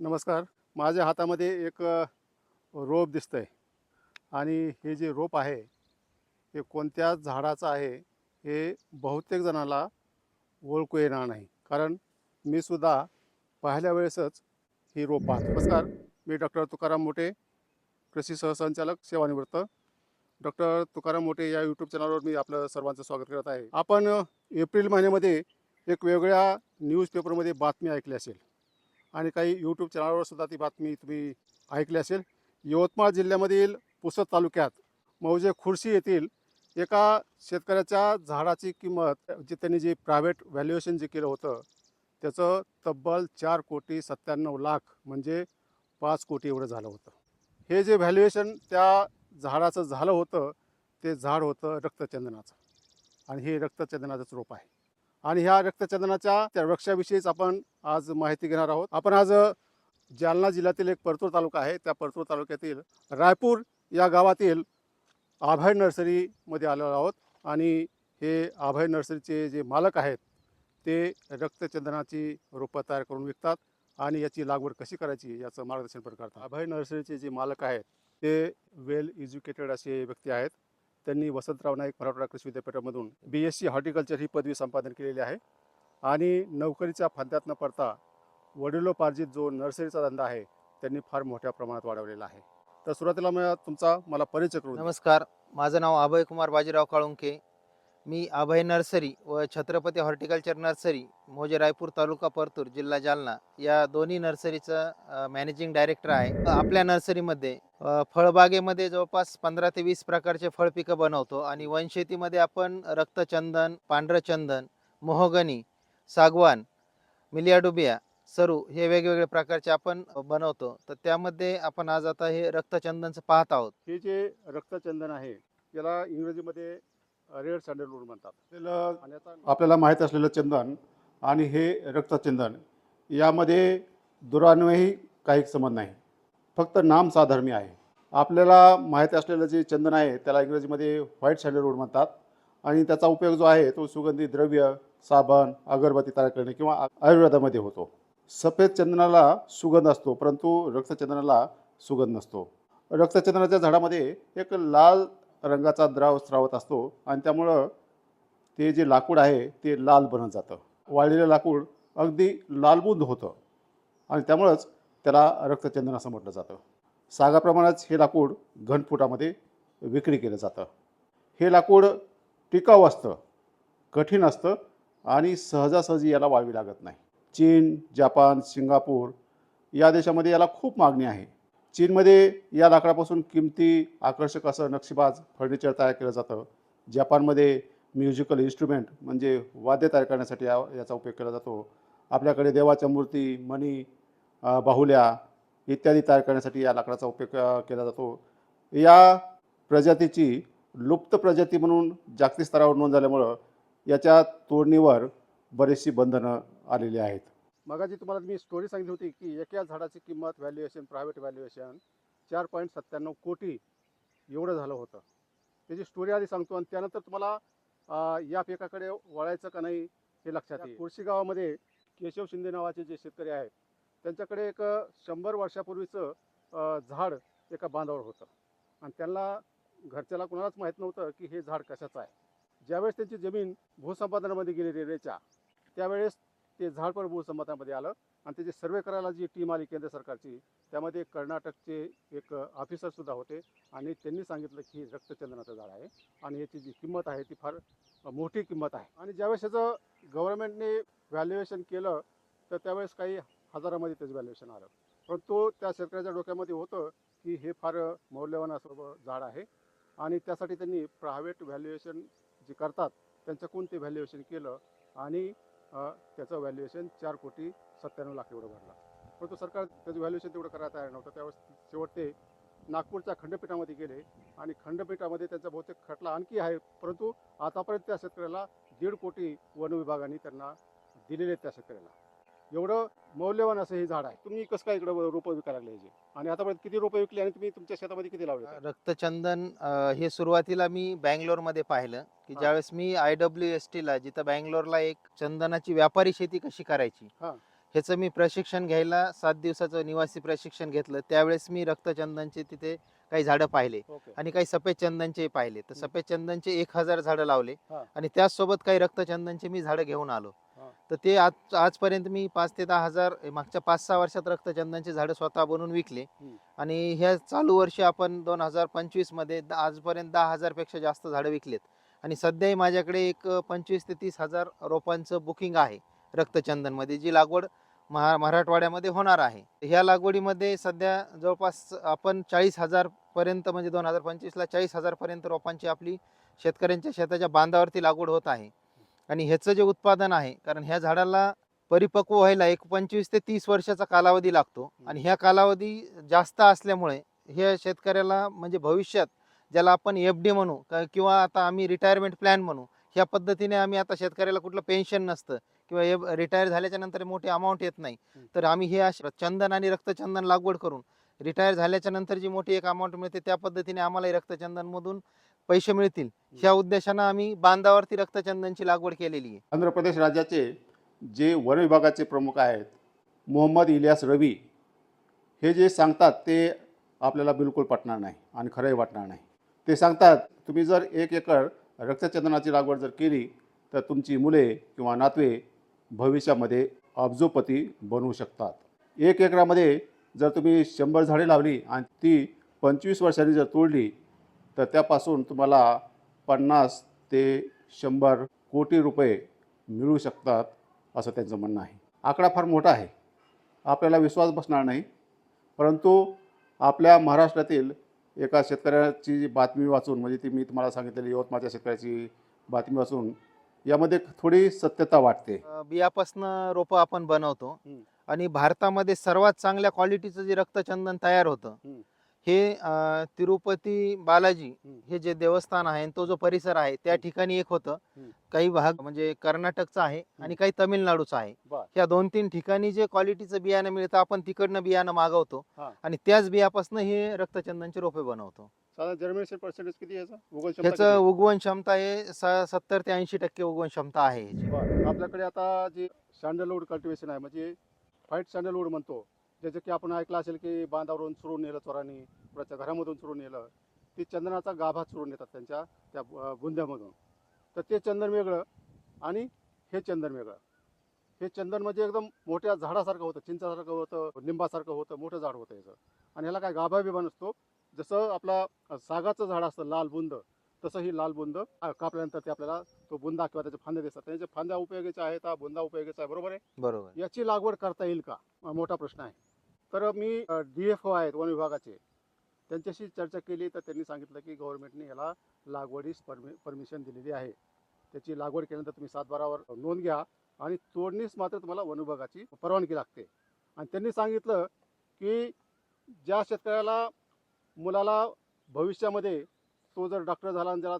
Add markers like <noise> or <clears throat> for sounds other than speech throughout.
नमस्कार. माझ्या हातामध्ये एक रोप दिसतं आहे आणि हे जे रोप आहे हे कोणत्या झाडाचं आहे हे बहुतेक जणाला ओळखू येणार नाही. कारण मी सुद्धा पाहिल्या वेळेसच ही रोप पाहतो. नमस्कार. मी डॉक्टर तुकाराम मोठे कृषी सहसंचालक सेवानिवृत्त. डॉक्टर तुकाराम मोठे या यूट्यूब चॅनलवर मी आपलं सर्वांचं स्वागत करत आहे. आपण एप्रिल महिन्यामध्ये एक वेगळ्या न्यूजपेपरमध्ये बातमी ऐकली असेल. आणि काही यूट्यूब चॅनलवर सुद्धा ती बातमी तुम्ही ऐकली असेल. यवतमाळ जिल्ह्यामधील पुसद तालुक्यात मौजे खुर्शी येथील एका शेतकऱ्याच्या झाडाची किंमत जे त्यांनी जे प्रायव्हेट व्हॅल्युएशन जे केलं होतं त्याचं तब्बल चार कोटी सत्त्याण्णव लाख म्हणजे पाच कोटी एवढं झालं होतं. हे जे व्हॅल्युएशन त्या झाडाचं झालं होतं ते झाड होतं रक्तचंदनाचं. आणि हे रक्तचंदनाचंच रोप आहे. आणि ह्या रक्तचंदनाच्या त्या वृक्षाविषयीच आपण आज माहिती घेणार आहोत. आपण आज जालना जिल्ह्यातील एक परतूर तालुका आहे. त्या परतूर तालुक्यातील रायपूर या गावातील अभय नर्सरीमध्ये आलेलो आहोत. आणि हे अभय नर्सरीचे जे मालक आहेत ते रक्तचंदनाची रोपं तयार करून विकतात आणि याची लागवड कशी करायची याचं मार्गदर्शन पण करतात. अभय नर्सरीचे जे मालक आहेत ते वेल एज्युकेटेड असे व्यक्ती आहेत. त्यांनी वसंतराव नाईक मराठवाडा कृषी विद्यापीठामधून बी एस सी हॉर्टिकल्चर ही पदवी संपादन केलेली आहे. आणि नोकरीच्या फंद्यात न पडता वडिलोपार्जित जो नर्सरीचा धंदा आहे त्यांनी फार मोठ्या प्रमाणात वाढवलेला आहे. तर सुरुवातीला मी तुमचा मला परिचय करू नमस्कार. माझं नाव अभय कुमार बाजीराव काळुंके. मी अभय नर्सरी व छत्रपती हॉर्टिकल्चर नर्सरी मोजे रायपूर तालुका परतूर जिल्हा जालना या दोन्ही नर्सरीचं मॅनेजिंग डायरेक्टर आहे. आपल्या नर्सरीमध्ये फळबागेमध्ये जवळपास पंधरा ते वीस प्रकारचे फळ पिकं बनवतो आणि वनशेतीमध्ये आपण रक्तचंदन पांढरं चंदन मोहगनी सागवान मिलियाडुबिया सरू हे वेगवेगळे प्रकारचे आपण बनवतो. तर त्यामध्ये आपण आज आता हे रक्तचंदनचं पाहत आहोत. हे जे रक्तचंदन आहे याला इंग्रजीमध्ये रेड सँडलवूड म्हणतात. त्याला- आणि आता आपल्याला माहीत असलेलं चंदन आणि हे रक्तचंदन यामध्ये दुरान्वयही काही संबंध नाही. फक्त नाम साधर्मी आहे. आपल्याला माहीत असलेलं जे चंदन आहे त्याला इंग्रजीमध्ये व्हाईट सँडलवूड म्हणतात. आणि त्याचा उपयोग जो आहे तो सुगंधी द्रव्य साबण अगरबत्ती तयार करणे किंवा आयुर्वेदामध्ये होतो. सफेद चंदनाला सुगंध असतो परंतु रक्तचंदनाला सुगंध नसतो. रक्तचंदनाच्या झाडामध्ये एक लाल रंगाचा द्राव स्रावत असतो आणि त्यामुळं ते जे लाकूड आहे ते लाल बनत जातं. वाळलेलं लाकूड अगदी लालबुंद होतं. आणि त्यामुळंच त्याला रक्तचंदन असं म्हटलं जातं. सागाप्रमाणेच हे लाकूड घनफुटामध्ये विक्री केलं जातं. हे लाकूड टिकाऊ असतं कठीण असतं आणि सहजासहजी याला वाळवी लागत नाही. चीन जपान सिंगापूर या देशामध्ये याला खूप मागणी आहे. चीनमध्ये या लाकडापासून किमती आकर्षक असं नक्षीबाज फर्निचर तयार केलं जातं. जपानमध्ये म्युझिकल इन्स्ट्रुमेंट म्हणजे वाद्य तयार करण्यासाठी या याचा उपयोग केला जातो. आपल्याकडे देवाच्या मूर्ती मणी बाहुल्या इत्यादी तयार करण्यासाठी या लाकडाचा उपयोग केला जातो. या प्रजातीची लुप्त प्रजाती म्हणून जागतिक स्तरावर नोंद झाल्यामुळं याच्या तोडणीवर बरीचशी बंधनं आलेली आहेत. मगाची तुम्हाला मी स्टोरी सांगितली होती की एका झाडाची किंमत व्हॅल्युएशन प्रायव्हेट व्हॅल्युएशन चार पॉईंट सत्त्याण्णव कोटी एवढं झालं होतं. त्याची स्टोरी आधी सांगतो आणि त्यानंतर तुम्हाला या पिकाकडे वळायचं का नाही हे लक्षात येईल. कुर्शी गावामध्ये केशव शिंदे नावाचे जे शेतकरी आहेत त्यांच्याकडे एक शंभर वर्षापूर्वीचं झाड एका बांधावर होतं. आणि त्यांना घरच्याला कुणालाच माहीत नव्हतं की हे झाड कशाचं आहे. ज्यावेळेस त्यांची जमीन भूसंपादनामध्ये गेली रेल्वेच्या त्यावेळेस ते झाड पण भूसंपादनामध्ये आलं. आणि त्याची सर्वे करायला जी टीम आली केंद्र सरकारची त्यामध्ये कर्नाटकचे एक ऑफिसरसुद्धा होते. आणि त्यांनी सांगितलं की हे रक्तचंदनाचं झाड आहे. आणि याची जी किंमत आहे ती फार मोठी किंमत आहे. आणि ज्यावेळेस याचं गव्हर्नमेंटने व्हॅल्युएशन केलं तर त्यावेळेस काही हजारामध्ये त्याचं व्हॅल्युएशन आलं. पण तो त्या शेतकऱ्याच्या डोक्यामध्ये होतं की हे फार मौल्यवान असं झाड आहे. आणि त्यासाठी त्यांनी प्रायव्हेट व्हॅल्युएशन जे करतात त्यांच्याकडून ते व्हॅल्युएशन केलं आणि त्याचं व्हॅल्युएशन चार कोटी सत्त्याण्णव लाख एवढं भरलं. परंतु सरकार त्याचं व्हॅल्युएशन तेवढं करायला तयार नव्हतं. त्यावेळेस शेवट ते नागपूरच्या खंडपीठामध्ये गेले आणि खंडपीठामध्ये त्यांचा बहुतेक खटला आणखी आहे. परंतु आतापर्यंत त्या शेतकऱ्याला दीड कोटी वन विभागाने त्यांना दिलेले आहेत त्या शेतकऱ्याला. एवढं मौल्यवान असं हे झाड आहे तुम्ही कसं काय इकडं रोपं विकायला लागले याचे आणि आतापर्यंत किती रोपं विकली आणि तुम्ही तुमच्या शेतामध्ये किती लावले रक्तचंदन अ, हे सुरुवातीला मी बँगलोरमध्ये पाहिलं की हा. ज्यावेळेस मी आय डब्ल्यू एस टीला जिथं बँगलोरला एक चंदनाची व्यापारी शेती कशी करायची हा. ह्याचं मी प्रशिक्षण घ्यायला सात दिवसाचं निवासी प्रशिक्षण घेतलं त्यावेळेस मी रक्तचंदनचे तिथे काही झाडं पाहिले ओके आणि काही सफेद चंदनचे पाहिले तर हम्म. सफेद चंदनचे एक हजार झाडं लावले हा. आणि त्याचसोबत काही रक्तचंदनचे मी झाडं घेऊन आलो. तर ते आज आजपर्यंत मी पाच ते दहा हजार मागच्या पाच सहा वर्षात रक्तचंदनचे झाडं स्वतः बनवून विकले. आणि ह्या चालू वर्षी आपण दोन हजार पंचवीसमध्ये द- आजपर्यंत दहा हजारपेक्षा जास्त झाडं विकलेत. आणि सध्याही माझ्याकडे एक पंचवीस ते तीस हजार रोपांचं बुकिंग आहे रक्तचंदनमध्ये जी लागवड महा मराठवाड्यामध्ये होणार आहे. ह्या लागवडीमध्ये सध्या जवळपास आपण चाळीस हजार पर्यंत म्हणजे दोन हजार पंचवीसला चाळीस हजार पर्यंत रोपांची आपली शेतकऱ्यांच्या शेताच्या बांधावरती लागवड होत आहे. आणि ह्याचं जे उत्पादन आहे कारण ह्या झाडाला परिपक्व व्हायला एक पंचवीस ते तीस वर्षाचा कालावधी लागतो. आणि ह्या कालावधी जास्त असल्यामुळे हे शेतकऱ्याला म्हणजे भविष्यात ज्याला आपण एफ डी म्हणू का- किंवा आता आम्ही रिटायरमेंट प्लॅन म्हणू ह्या पद्धतीने आम्ही आता शेतकऱ्याला कुठलं पेन्शन नसतं किंवा रिटायर झाल्याच्यानंतर मोठी अमाऊंट येत नाही. तर आम्ही हे चंदन आणि रक्तचंदन लागवड करून रिटायर झाल्याच्यानंतर जी मोठी एक अमाऊंट मिळते त्या पद्धतीने आम्हाला रक्तचंदनमधून पैसे मिळतील. ह्या उद्देशानं आम्ही बांधावरती रक्तचंदनची लागवड केलेली आहे. आंध्र प्रदेश राज्याचे जे वन विभागाचे प्रमुख आहेत मोहम्मद इलियास रवी हे जे सांगतात ते आपल्याला बिलकुल पटणार नाही आणि खरंही वाटणार नाही. ते सांगतात तुम्ही जर एक एकर रक्तचंदनाची लागवड जर केली तर तुमची मुले किंवा नातवे भविष्यामध्ये अब्जोपती बनवू शकतात. एक एकरामध्ये जर तुम्ही शंभर झाडे लावली आणि ती पंचवीस वर्षांनी जर तोडली तर त्यापासून तुम्हाला पन्नास ते शंभर कोटी रुपये मिळू शकतात असं त्यांचं म्हणणं आहे आकडा फार मोठा आहे आपल्याला विश्वास बसणार नाही परंतु आपल्या महाराष्ट्रातील एका शेतकऱ्याची जी बातमी वाचून म्हणजे ती मी तुम्हाला सांगितलेली यवतमाळच्या शेतकऱ्याची बातमी वाचून यामध्ये थोडी सत्यता वाटते बियापासनं रोपं आपण बनवतो. आणि भारतामध्ये सर्वात चांगल्या क्वालिटीचं जे रक्तचंदन तयार होतं. हे अ, तिरुपती बालाजी हम्म. हे जे देवस्थान आहे आणि तो जो परिसर आहे त्या. ठिकाणी एक होतं हम्म. काही भाग म्हणजे कर्नाटकचा आहे आणि काही तमिळनाडूचा आहे बर. ह्या दोन तीन ठिकाणी जे क्वालिटीचं बियाणं मिळतं आपण तिकडनं बियाणं मागवतो हा. आणि त्याच बियापासून हे रक्तचंदनचे रोपे बनवतो साधारण जर्मिनेशन पर्सेंटेज किती आहे याचा उगवण क्षमता ह्याचं किती? उगवण क्षमता हे स- सत्तर ते ऐंशी टक्के उगवण क्षमता आहे ह्याची. बरं. आपल्याकडे आता जी सँडलवूड कल्टिवेशन आहे म्हणजे व्हाईट सँडलवूड म्हणतो ज्याचं की आपण ऐकलं असेल की बांधावरून चुरून नेलं चोरांनी कुणाच्या घरामधून चुरून नेलं ती चंदनाचा गाभा चुरून नेतात त्यांच्या त्या बुंद्यामधून. तर ते चंदन वेगळं आणि हे चंदन वेगळं. हे चंदन म्हणजे एकदम मोठ्या झाडासारखं होतं चिंचासारखं होतं लिंबासारखं होतं मोठं झाड होतं याचं. आणि ह्याला काय गाभा बिभा नसतो. जसं आपला सागाचं झाड असतं लाल बुंद तसं ही लाल बुंद कापल्यानंतर ते आपल्याला तो बुंदा किंवा त्याचे फांदे दिसतात. त्याचे फांद्या उपयोगाचे आहेत हा बुंदा उपयोगाचा आहे बरोबर आहे? बरोबर. याची लागवड करता येईल का? मोठा प्रश्न आहे. तर मी डी एफ ओ आहेत वन विभागाचे. त्यांच्याशी चर्चा केली तर त्यांनी सांगितलं की गव्हर्नमेंटने याला लागवडीस परमि परमिशन दिलेली आहे. त्याची लागवड केल्यानंतर तुम्ही सातबारावर नोंद घ्या आणि तोडणीस मात्र तुम्हाला वन विभागाची परवानगी लागते. आणि त्यांनी सांगितलं की ज्या शेतकऱ्याला मुलाला भविष्यामध्ये तो जर डॉक्टर झाला आणि ज्याला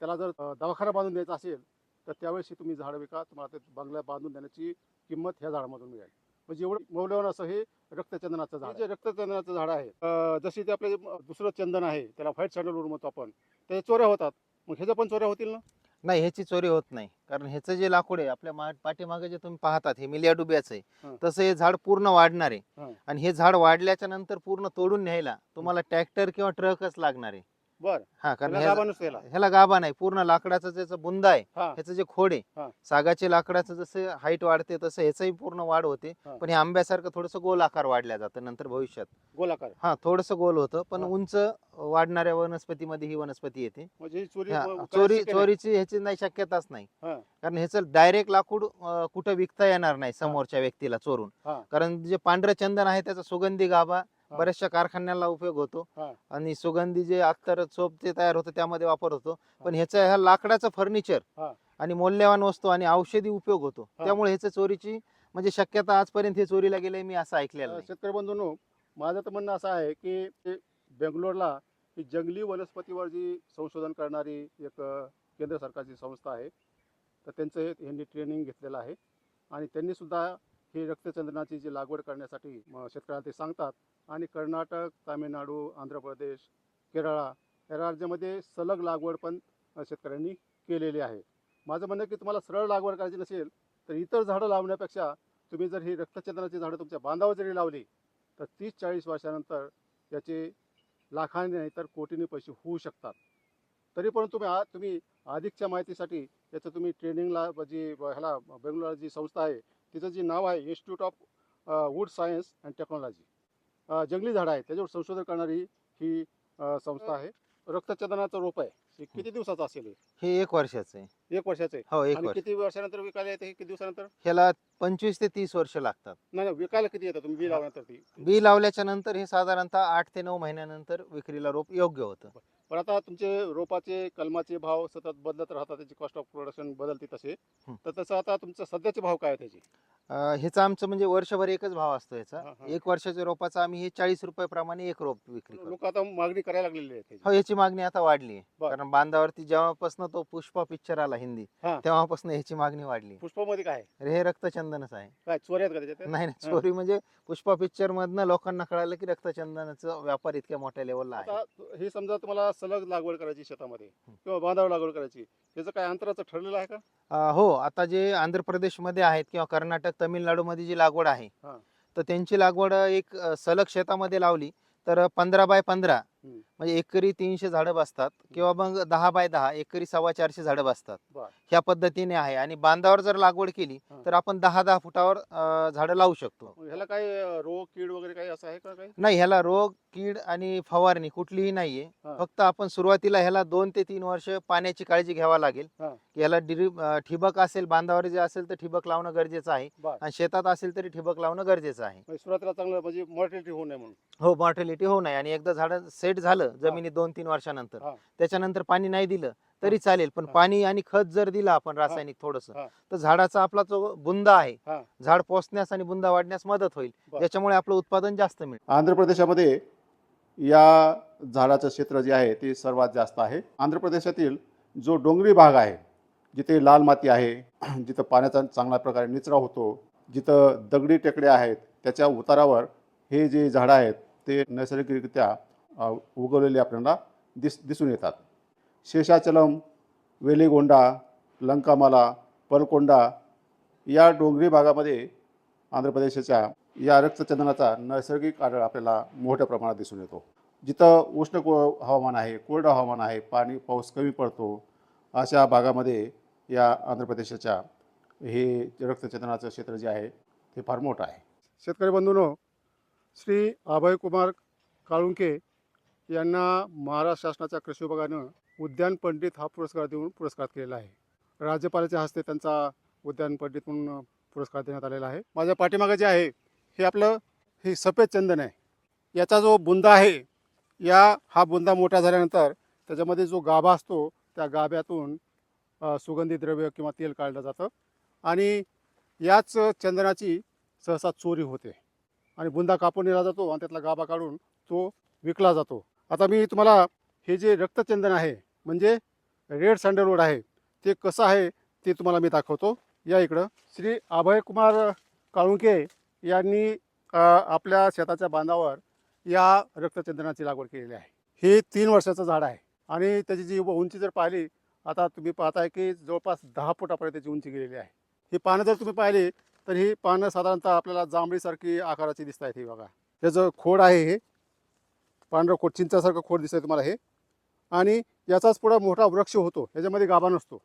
त्याला जर दवाखाना बांधून द्यायचा असेल तर त्यावेळेस तुम्ही झाडं विका तुम्हाला ते बंगल्या बांधून देण्याची किंमत ह्या झाडामधून मिळेल. म्हणजे एवढं मौल्यवान असं हे रक्तचंदनाचं झाड जे रक्तचंदनाचं झाड आहे जशी ते आपले दुसरं चंदन आहे त्याला व्हाईट सँडलवूड म्हणतो आपण त्याच्या चोऱ्या होतात. मग ह्याच्या पण चोऱ्या होतील ना? नाही ह्याची चोरी होत नाही. कारण ह्याचं जे लाकूड आहे आपल्या पाठीमागे जे तुम्ही पाहतात हे मिलिया डुब्याचं. आहे तसं हे झाड पूर्ण वाढणार. आहे. आणि हे झाड वाढल्याच्या नंतर पूर्ण तोडून न्यायला तुम्हाला ट्रॅक्टर किंवा ट्रकच लागणार आहे. बर हा कारण त्याला ह्या-. ह्याला गाभा नाही पूर्ण लाकडाचं ज्याचं बुंदा आहे हा ह्याचं जे खोड हा. आहे सागाचे लाकडाचं जसं हाईट वाढते तसं ह्याचंही पूर्ण वाढ होते हा. पण हे आंब्यासारखं थोडंसं गोल आकार वाढल्या जातं नंतर भविष्यात गोलाकार हा थोडंसं गोल होतं पण हा. उंच वाढणाऱ्या वनस्पतीमध्ये ही वनस्पती येते म्हणजे ही चोरी हा, अं, करायची चोरी शक्य नाही. चोरीची ह्याची नाही शक्यताच नाही हा. कारण ह्याचं डायरेक्ट लाकूड अं, कुठं विकता येणार नाही समोरच्या व्यक्तीला चोरून हा. कारण जे पांढरं चंदन आहे त्याचा सुगंधी गाभा. बऱ्याचशा कारखान्याला उपयोग होतो. हा. आणि सुगंधी जे अत्तर चोप जे तयार होतं त्यामध्ये वापर होतो. पण ह्याचं ह्या लाकडाचं फर्निचर हा. आणि मौल्यवान वस्तू आणि औषधी उपयोग होतो. हा. त्यामुळे ह्याचं चोरीची म्हणजे शक्यता आजपर्यंत हे चोरीला गेले मी असं ऐकलेलं अं, नाही. शेतकरी बंधूंनो माझं तर म्हणणं असं आहे की ते बेंगलोरला ही जंगली वनस्पतीवर जी संशोधन करणारी एक अं, केंद्र सरकारची संस्था आहे तर त्यांचं हे यांनी ट्रेनिंग घेतलेलं आहे. आणि त्यांनी सुद्धा ही रक्तचंदनाची जी लागवड करण्यासाठी म, शेतकऱ्यांना ते सांगतात. आणि कर्नाटक तामिळनाडू आंध्र प्रदेश केरळा या राज्यामध्ये सलग लागवड पण शेतकऱ्यांनी केलेली आहे. माझं म्हणणं की तुम्हाला सरळ लागवड करायची नसेल तर इतर झाडं लावण्यापेक्षा तुम्ही जर ही रक्तचंदनाची झाडं तुमच्या बांधावर जरी लावली तर तीस चाळीस वर्षानंतर याचे लाखाने नाही तर कोटीने पैसे होऊ शकतात. तरी पण तुम्ही आ तुम्ही अधिकच्या माहितीसाठी याचं तुम्ही ट्रेनिंगला जी ह्याला बेंगलोर जी संस्था आहे तिचं जे नाव आहे institute of wood science and technology जंगली झाडं आहे त्याच्यावर संशोधन करणारी ही संस्था आहे. रक्तचंदनाचं रोप आहे. हे किती दिवसाचं असेल हे? हे एक वर्षाचं आहे. एक वर्षाचं आहे? हो एक आणि वर्ष. किती वर्षानंतर विकायला येते हे? किती दिवसानंतर? ह्याला पंचवीस ते तीस वर्ष लागतात. नाही नाही, विकायला किती येतं तुम्ही? बी लावल्यानंतर ती. बी लावल्याच्या नंतर हे साधारणतः आठ ते नऊ महिन्यानंतर विक्रीला रोप योग्य होतं. पण आता तुमचे रोपाचे कलमाचे भाव सतत बदलत राहतात त्याची कॉस्ट ऑफ प्रोडक्शन बदलते तसे. तर तसं आता तुमचं सध्याचे भाव काय आहे त्याचे ह्याचा आमचं म्हणजे वर्षभर एकच भाव असतो याचा. एक वर्षाच्या रोपाचा आम्ही हे चाळीस रुपये प्रमाणे एक रोप विक्री करतो लोक आता मागणी करायला लागलेली आहे त्याची. हो याची मागणी आता वाढली आहे बर. कारण बांधावरती जेव्हापासून तो पुष्पा पिक्चर आला हिंदी हा. तेव्हापासून ह्याची मागणी वाढली पुष्पामध्ये काय आहे? अरे हे रक्तचंदनच आहे काय चोऱ्या आहेत का त्याच्यात नाही नाही हा. चोरी म्हणजे पुष्पा पिक्चर मधनं लोकांना कळालं की रक्तचंदनाचा व्यापार इतक्या मोठ्या लेवलला आहे आता हे समजा तुम्हाला सलग लागवड करायची शेतामध्ये किंवा बांधावर लागवड करायची त्याचं काय अंतराचं ठरलेलं आहे का अं, हो आता जे आंध्र प्रदेशमध्ये आहेत किंवा कर्नाटक तामिळनाडूमध्ये जी लागवड आहे हा. तर त्यांची लागवड एक अं, सलग शेतामध्ये लावली तर पंधरा बाय पंधरा हम्म. म्हणजे एकरी तीनशे झाडं बसतात किंवा मग दहा बाय दहा एकरी सव्वा चारशे झाडं बसतात. बर. ह्या पद्धतीने आहे. आणि बांधावर जर लागवड केली हा. तर आपण दहा दहा फुटावर अं, झाडं लावू शकतो. मग ह्याला अं, रोग कीड वगैरे काही असं आहे का काही? नाही ह्याला रोग कीड आणि फवारणी कुठलीही नाहीये. हा. फक्त आपण सुरुवातीला ह्याला दोन ते तीन वर्ष पाण्याची काळजी घ्यावा लागेल. हा. की ह्याला डिरी- अं, ठिबक असेल बांधावर जे असेल तर ठिबक लावणं गरजेचं आहे. बर. आणि शेतात असेल तरी ठिबक लावणं गरजेचं आहे. म्हणजे सुरुवातीला चांगलं म्हणजे मॉर्टिलिटी होऊ नये म्हणून. हो मॉर्टॅलिटी होऊ नये. आणि एकदा झाडं सेट झालं जमिनीत दोन तीन वर्षानंतर हा. त्याच्यानंतर पाणी नाही दिलं तरी चालेल पण हा. पाणी आणि खत जर दिलं आपण रासायनिक थोडस हा. तर झाडाचा आपला जो बुंदा आहे हा. झाड पोचण्यास आणि बुंदा वाढण्यास मदत होईल बर. ज्याच्यामुळे आपलं उत्पादन जास्त मिळेल आंध्र प्रदेशामध्ये या झाडाचं क्षेत्र जे आहे ते सर्वात जास्त आहे आंध्र प्रदेशातील जो डोंगरी भाग आहे जिथे लाल माती आहे <clears throat> जिथं पाण्याचा चांगल्या प्रकारे निचरा होतो जिथं दगडी टेकड्या आहेत त्याच्या उतारावर हे जे झाडं आहेत ते नैसर्गिकरित्या उगवलेले आपल्याला दिस दिसून येतात. शेषाचलम वेलीगोंडा लंकामाला पलकोंडा या डोंगरी भागामध्ये आंध्र प्रदेशाच्या या रक्तचंदनाचा नैसर्गिक आढळ आपल्याला मोठ्या प्रमाणात दिसून येतो. जिथं उष्ण को हवामान आहे कोरडं हवामान आहे पाणी पाऊस कमी पडतो अशा भागामध्ये या आंध्र प्रदेशाच्या हे रक्तचंदनाचं क्षेत्र जे आहे ते फार मोठं आहे. शेतकरी बंधूंनो श्री अभयकुमार काळुंके यांना महाराष्ट्र शासनाच्या कृषी विभागानं उद्यान पंडित हा पुरस्कार देऊन पुरस्कार केलेला आहे. राज्यपालाच्या हस्ते त्यांचा उद्यान पंडित म्हणून पुरस्कार देण्यात आलेला आहे. माझ्या पाठीमागे जे आहे हे आपलं हे सफेद चंदन आहे. याचा जो बुंदा आहे या हा बुंदा मोठा झाल्यानंतर त्याच्यामध्ये जो गाभा असतो त्या गाभ्यातून सुगंधी द्रव्य किंवा तेल काढलं जातं. आणि याच चंदनाची सहसा चोरी होते. आणि बुंदा कापून नेला जातो आणि त्यातला गाभा काढून तो विकला जातो. आता मी तुम्हाला हे जे रक्तचंदन आहे म्हणजे रेड सँडलवूड आहे ते कसं आहे ते तुम्हाला मी दाखवतो. या इकडं. श्री अभयकुमार काळुंके यांनी आपल्या शेताच्या बांधावर या रक्तचंदनाची लागवड केलेली आहे. हे तीन वर्षाचं झाड आहे आणि त्याची जी उंची जर पाहिली आता तुम्ही पाहताय की जवळपास दहा फुटापर्यंत त्याची उंची गेलेली आहे. ही पानं जर तुम्ही पाहिली तर ही पानं साधारणतः आपल्याला जांभळीसारखी आकाराची दिसत आहेत ही बघा. त्याचं खोड आहे हे. पांढरा खोड चिंचासारखं खोड दिसतंय तुम्हाला हे. आणि याचाच पुढा मोठा वृक्ष होतो ह्याच्यामध्ये गाभा नसतो.